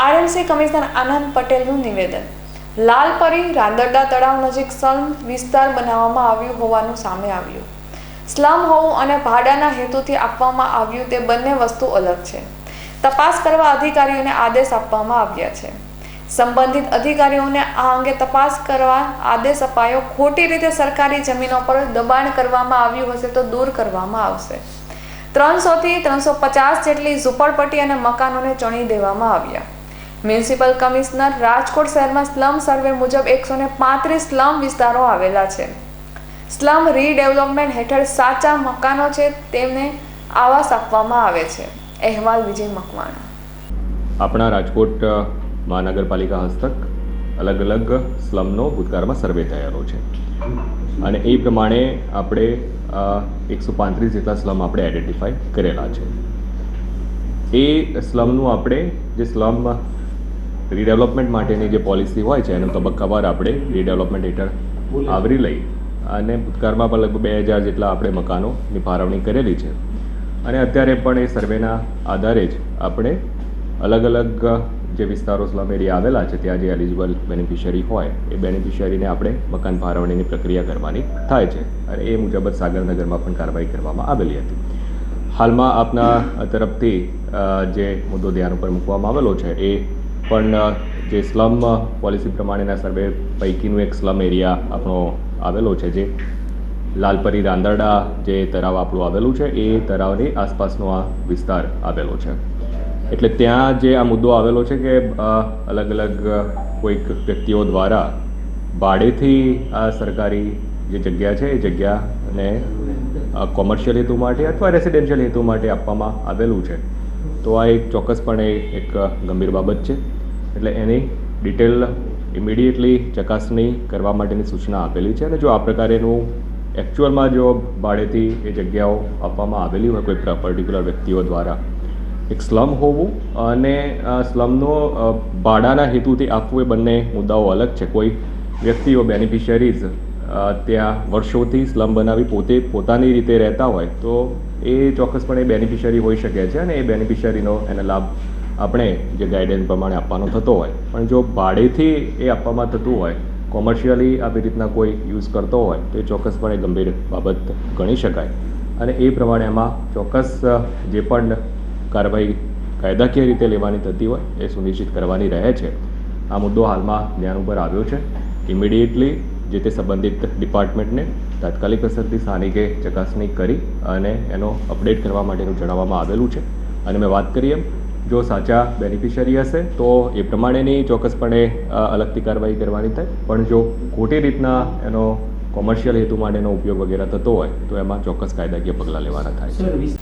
RMC commissioner આનંદ પટેલનું નિવેદન. લાલપરી રાંદરડા તળાવ નજીક સ્લમ વિસ્તાર બનાવવામાં આવ્યું હોવાનું સામે આવ્યું. સ્લમ હોવું અને ભાડાના હેતુથી આપવામાં આવ્યું તે બંને વસ્તુ અલગ છે. તપાસ કરવા અધિકારીઓને આદેશ આપવામાં આવ્યા છે. સંબંધિત અધિકારીઓને આ અંગે તપાસ કરવા આદેશ અપાયો. ખોટી રીતે સરકારી જમીનો પર દબાણ કરવામાં આવ્યું હશે તો દૂર કરવામાં આવશે. ત્રણસોથી ત્રણસો પચાસ જેટલી ઝૂંપડપટ્ટી અને મકાનોને ચણી દેવામાં આવ્યા. મ્યુનિસિપલ કમિશનર રાજકોટ શહેરમાં સ્લમ સર્વે મુજબ એકસો ને પાંત્રીસ સ્લમ વિસ્તારો આવેલા છે. સ્લમ રીડેવલપમેન્ટ હેઠળ સાચા મકાનો છે તેમને આવાસ આપવામાં આવે છે. અહેવાલ વિજય મકવાણા. આપણા રાજકોટ મહાનગરપાલિકા હસ્તક અલગ અલગ સ્લમનો ભૂતકાળમાં સર્વે થયેલો છે. અને એ પ્રમાણે આપણે એકસો પાંત્રીસ જેટલા સ્લમ આપણે આઈડેન્ટિફાઈ કરેલા છે. એ સ્લમનું આપણે જે સ્લમ રીડેવલપમેન્ટ માટેની જે પોલિસી હોય છે એનો તબક્કાવાર આપણે રીડેવલપમેન્ટ હેઠળ આવરી લઈ અને ભૂતકાળમાં પણ લગભગ બે હજાર જેટલા આપણે મકાનોની ફાળવણી કરેલી છે. અને અત્યારે પણ એ સર્વેના આધારે જ આપણે અલગ અલગ જે વિસ્તારો સ્લમ એરિયા આવેલા છે ત્યાં જે એલિજિબલ બેનિફિશિયરી હોય એ બેનિફિશિયરીને આપણે મકાન ફાળવણીની પ્રક્રિયા કરવાની થાય છે. અને એ મુજબ જ સાગરનગરમાં પણ કાર્યવાહી કરવામાં આવેલી હતી. હાલમાં આપના તરફથી જે મુદ્દો ધ્યાન ઉપર મૂકવામાં આવેલો છે એ પણ જે સ્લમ પોલિસી પ્રમાણેના સર્વે પૈકીનું એક સ્લમ એરિયા આપણો આવેલો છે જે લાલપરી રાંદરડા જે તળાવ આપણું આવેલું છે, એ તળાવની આસપાસનો આ વિસ્તાર આવેલો છે. એટલે ત્યાં જે આ મુદ્દો આવેલો છે કે અલગ અલગ કોઈક વ્યક્તિઓ દ્વારા ભાડેથી આ સરકારી જે જગ્યા છે, એ જગ્યાને કોમર્શિયલ હેતુ માટે અથવા રેસિડેન્શિયલ હેતુ માટે આપવામાં આવેલું છે. તો આ એક ચોક્કસપણે એક ગંભીર બાબત છે. એટલે એની ડિટેલ ઇમિડિયેટલી ચકાસણી કરવા માટેની સૂચના આપેલી છે અને જો આ પ્રકારેનું એકચ્યુઅલમાં જો ભાડેથી એ જગ્યાઓ આપવામાં આવેલી હોય, કોઈ પર્ટિક્યુલર વ્યક્તિઓ દ્વારા, એક સ્લમ હોવું અને સ્લમનો ભાડાના હેતુથી આપવું એ બંને મુદ્દાઓ અલગ છે. કોઈ વ્યક્તિઓ બેનિફિશિયરીઝ ત્યાં વર્ષોથી સ્લમ બનાવી પોતે પોતાની રીતે રહેતા હોય, તો એ ચોક્કસપણે બેનિફિશિયરી હોઈ શકે છે અને એ બેનિફિશિયરીનો એને લાભ આપણે જે ગાઈડન્સ પ્રમાણે આપવાનો થતો હોય. પણ જો ભાડેથી એ આપવામાં થતું હોય કોમર્શિયલી આવી રીતના કોઈ યુઝ કરતો હોય, તો એ ચોક્કસપણે ગંભીર બાબત ગણી શકાય. અને એ પ્રમાણે એમાં ચોક્કસ જે પણ કાર્યવાહી કાયદાકીય રીતે લેવાની થતી હોય, એ સુનિશ્ચિત કરવાની રહે છે. આ મુદ્દો હાલમાં ધ્યાન ઉપર આવ્યો છે. ઇમિડિયેટલી જે તે સંબંધિત ડિપાર્ટમેન્ટને તાત્કાલિક અસરથી સ્થાનિકે ચકાસણી કરી અને એનો અપડેટ કરવા માટેનું જણાવવામાં આવેલું છે. અને મેં વાત કરી એમ, જો સાચા બેનિફિશિયરી હશે, તો એ પ્રમાણેની ચોક્કસપણે અલગથી કાર્યવાહી કરવાની થાય. પણ જો ખોટી રીતના એનો કોમર્શિયલ હેતુ માટેનો ઉપયોગ વગેરે થતો હોય, તો એમાં ચોક્કસ કાયદાકીય પગલાં લેવાના થાય છે.